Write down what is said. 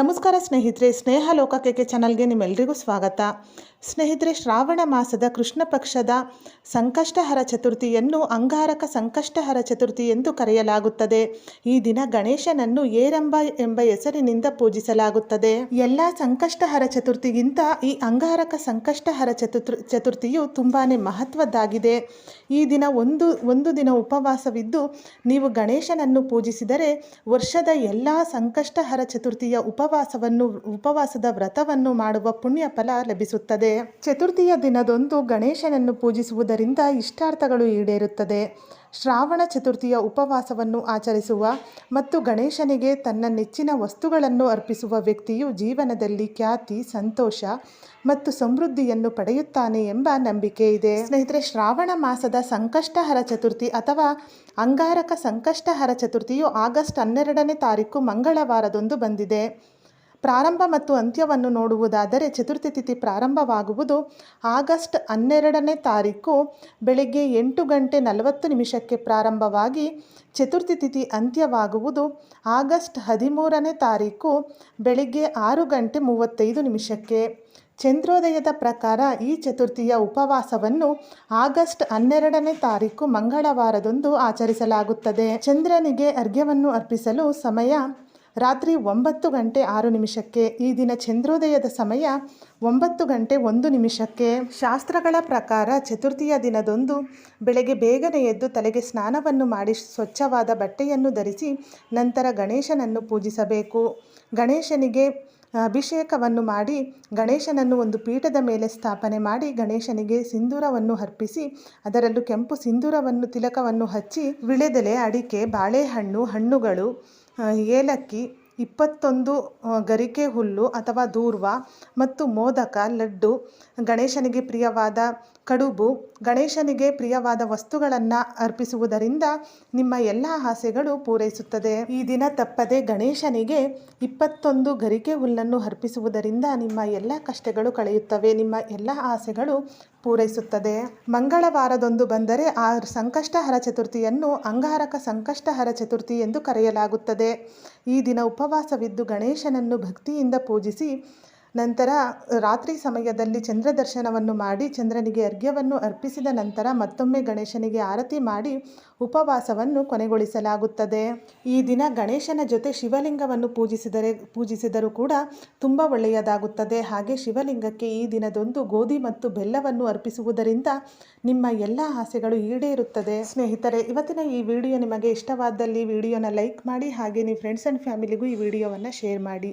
ನಮಸ್ಕಾರ ಸ್ನೇಹಿತರೆ, ಸ್ನೇಹ ಲೋಕಕ್ಕೆ ಚಾನಲ್ಗೆ ನಿಮ್ಮೆಲ್ಲರಿಗೂ ಸ್ವಾಗತ. ಸ್ನೇಹಿತರೆ, ಶ್ರಾವಣ ಮಾಸದ ಕೃಷ್ಣ ಪಕ್ಷದ ಸಂಕಷ್ಟಹರ ಚತುರ್ಥಿಯನ್ನು ಅಂಗಾರಕ ಸಂಕಷ್ಟಹರ ಚತುರ್ಥಿ ಎಂದು ಕರೆಯಲಾಗುತ್ತದೆ. ಈ ದಿನ ಗಣೇಶನನ್ನು ಏರಂಬ ಎಂಬ ಹೆಸರಿನಿಂದ ಪೂಜಿಸಲಾಗುತ್ತದೆ. ಎಲ್ಲ ಸಂಕಷ್ಟಹರ ಚತುರ್ಥಿಗಿಂತ ಈ ಅಂಗಾರಕ ಸಂಕಷ್ಟಹರ ಚತುರ್ ಚತುರ್ಥಿಯು ತುಂಬಾ ಮಹತ್ವದ್ದಾಗಿದೆ. ಈ ದಿನ ಒಂದು ಒಂದು ದಿನ ಉಪವಾಸವಿದ್ದು, ನೀವು ಗಣೇಶನನ್ನು ಪೂಜಿಸಿದರೆ ವರ್ಷದ ಎಲ್ಲ ಸಂಕಷ್ಟಹರ ಚತುರ್ಥಿಯ ಉಪವಾಸವನ್ನು ಉಪವಾಸದ ವ್ರತವನ್ನು ಮಾಡುವ ಪುಣ್ಯ ಫಲ ಲಭಿಸುತ್ತದೆ. ಚತುರ್ಥಿಯ ದಿನದಂದು ಗಣೇಶನನ್ನು ಪೂಜಿಸುವುದರಿಂದ ಇಷ್ಟಾರ್ಥಗಳು ಈಡೇರುತ್ತದೆ. ಶ್ರಾವಣ ಚತುರ್ಥಿಯ ಉಪವಾಸವನ್ನು ಆಚರಿಸುವ ಮತ್ತು ಗಣೇಶನಿಗೆ ತನ್ನ ನೆಚ್ಚಿನ ವಸ್ತುಗಳನ್ನು ಅರ್ಪಿಸುವ ವ್ಯಕ್ತಿಯು ಜೀವನದಲ್ಲಿ ಖ್ಯಾತಿ, ಸಂತೋಷ ಮತ್ತು ಸಮೃದ್ಧಿಯನ್ನು ಪಡೆಯುತ್ತಾನೆ ಎಂಬ ನಂಬಿಕೆ ಇದೆ. ಸ್ನೇಹಿತರೆ, ಶ್ರಾವಣ ಮಾಸದ ಸಂಕಷ್ಟಹರ ಚತುರ್ಥಿ ಅಥವಾ ಅಂಗಾರಕ ಸಂಕಷ್ಟಹರ ಚತುರ್ಥಿಯು ಆಗಸ್ಟ್ ಹನ್ನೆರಡನೇ ತಾರೀಕು ಮಂಗಳವಾರದಂದು ಬಂದಿದೆ. ಪ್ರಾರಂಭ ಮತ್ತು ಅಂತ್ಯವನ್ನು ನೋಡುವುದಾದರೆ ಚತುರ್ಥಿ ತಿಥಿ ಪ್ರಾರಂಭವಾಗುವುದು ಆಗಸ್ಟ್ ಹನ್ನೆರಡನೇ ತಾರೀಕು ಬೆಳಗ್ಗೆ ಎಂಟು ಗಂಟೆ ನಲವತ್ತು ನಿಮಿಷಕ್ಕೆ ಪ್ರಾರಂಭವಾಗಿ ಚತುರ್ಥಿ ತಿಥಿ ಅಂತ್ಯವಾಗುವುದು ಆಗಸ್ಟ್ ಹದಿಮೂರನೇ ತಾರೀಕು ಬೆಳಗ್ಗೆ ಆರು ಗಂಟೆ ಮೂವತ್ತೈದು ನಿಮಿಷಕ್ಕೆ. ಚಂದ್ರೋದಯದ ಪ್ರಕಾರ ಈ ಚತುರ್ಥಿಯ ಉಪವಾಸವನ್ನು ಆಗಸ್ಟ್ ಹನ್ನೆರಡನೇ ತಾರೀಕು ಮಂಗಳವಾರದಂದು ಆಚರಿಸಲಾಗುತ್ತದೆ. ಚಂದ್ರನಿಗೆ ಅರ್ಘ್ಯವನ್ನು ಅರ್ಪಿಸಲು ಸಮಯ ರಾತ್ರಿ ಒಂಬತ್ತು ಗಂಟೆ ಆರು ನಿಮಿಷಕ್ಕೆ. ಈ ದಿನ ಚಂದ್ರೋದಯದ ಸಮಯ ಒಂಬತ್ತು ಗಂಟೆ ಒಂದು ನಿಮಿಷಕ್ಕೆ. ಶಾಸ್ತ್ರಗಳ ಪ್ರಕಾರ ಚತುರ್ಥಿಯ ದಿನದೊಂದು ಬೆಳಗ್ಗೆ ಬೇಗನೆ ಎದ್ದು ತಲೆಗೆ ಸ್ನಾನವನ್ನು ಮಾಡಿ ಸ್ವಚ್ಛವಾದ ಬಟ್ಟೆಯನ್ನು ಧರಿಸಿ ನಂತರ ಗಣೇಶನನ್ನು ಪೂಜಿಸಬೇಕು. ಗಣೇಶನಿಗೆ ಅಭಿಷೇಕವನ್ನು ಮಾಡಿ ಗಣೇಶನನ್ನು ಒಂದು ಪೀಠದ ಮೇಲೆ ಸ್ಥಾಪನೆ ಮಾಡಿ ಗಣೇಶನಿಗೆ ಸಿಂಧೂರವನ್ನು ಅರ್ಪಿಸಿ ಅದರಲ್ಲೂ ಕೆಂಪು ಸಿಂಧೂರವನ್ನು ತಿಲಕವನ್ನು ಹಚ್ಚಿ, ವಿಳೆದೆಲೆ, ಅಡಿಕೆ, ಬಾಳೆಹಣ್ಣು, ಹಣ್ಣುಗಳು ಏಲಕ್ಕಿ ಇಪ್ಪತ್ತೊಂದು ಗರಿಕೆ ಹುಲ್ಲು ಅಥವಾ ದೂರ್ವ ಮತ್ತು ಮೋದಕ ಲಡ್ಡು ಗಣೇಶನಿಗೆ ಪ್ರಿಯವಾದ ಕಡುಬು ಗಣೇಶನಿಗೆ ಪ್ರಿಯವಾದ ವಸ್ತುಗಳನ್ನು ಅರ್ಪಿಸುವುದರಿಂದ ನಿಮ್ಮ ಎಲ್ಲ ಆಸೆಗಳು ಪೂರೈಸುತ್ತದೆ. ಈ ದಿನ ತಪ್ಪದೆ ಗಣೇಶನಿಗೆ ಇಪ್ಪತ್ತೊಂದು ಗರಿಕೆ ಹುಲ್ಲನ್ನು ಅರ್ಪಿಸುವುದರಿಂದ ನಿಮ್ಮ ಎಲ್ಲ ಕಷ್ಟಗಳು ಕಳೆಯುತ್ತವೆ, ನಿಮ್ಮ ಎಲ್ಲ ಆಸೆಗಳು ಪೂರೈಸುತ್ತದೆ. ಮಂಗಳವಾರದೊಂದು ಬಂದರೆ ಆ ಸಂಕಷ್ಟಹರ ಚತುರ್ಥಿಯನ್ನು ಅಂಗಾರಕ ಸಂಕಷ್ಟಹರ ಚತುರ್ಥಿ ಎಂದು ಕರೆಯಲಾಗುತ್ತದೆ. ಈ ದಿನ ಉಪವಾಸವಿದ್ದು ಗಣೇಶನನ್ನು ಭಕ್ತಿಯಿಂದ ಪೂಜಿಸಿ ನಂತರ ರಾತ್ರಿ ಸಮಯದಲ್ಲಿ ಚಂದ್ರ ದರ್ಶನವನ್ನು ಮಾಡಿ ಚಂದ್ರನಿಗೆ ಅರ್ಘ್ಯವನ್ನು ಅರ್ಪಿಸಿದ ನಂತರ ಮತ್ತೊಮ್ಮೆ ಗಣೇಶನಿಗೆ ಆರತಿ ಮಾಡಿ ಉಪವಾಸವನ್ನು ಕೊನೆಗೊಳಿಸಲಾಗುತ್ತದೆ. ಈ ದಿನ ಗಣೇಶನ ಜೊತೆ ಶಿವಲಿಂಗವನ್ನು ಪೂಜಿಸಿದರೆ, ಪೂಜಿಸಿದರೂ ಕೂಡ ತುಂಬ ಒಳ್ಳೆಯದಾಗುತ್ತದೆ. ಹಾಗೆ ಶಿವಲಿಂಗಕ್ಕೆ ಈ ದಿನದೊಂದು ಗೋಧಿ ಮತ್ತು ಬೆಲ್ಲವನ್ನು ಅರ್ಪಿಸುವುದರಿಂದ ನಿಮ್ಮ ಎಲ್ಲ ಆಸೆಗಳು ಈಡೇರುತ್ತದೆ. ಸ್ನೇಹಿತರೆ, ಇವತ್ತಿನ ಈ ವಿಡಿಯೋ ನಿಮಗೆ ಇಷ್ಟವಾದಲ್ಲಿ ವಿಡಿಯೋನ ಲೈಕ್ ಮಾಡಿ, ಹಾಗೆ ನಿಮ್ಮ ಫ್ರೆಂಡ್ಸ್ ಆ್ಯಂಡ್ ಫ್ಯಾಮಿಲಿಗೂ ಈ ವಿಡಿಯೋವನ್ನು ಶೇರ್ ಮಾಡಿ.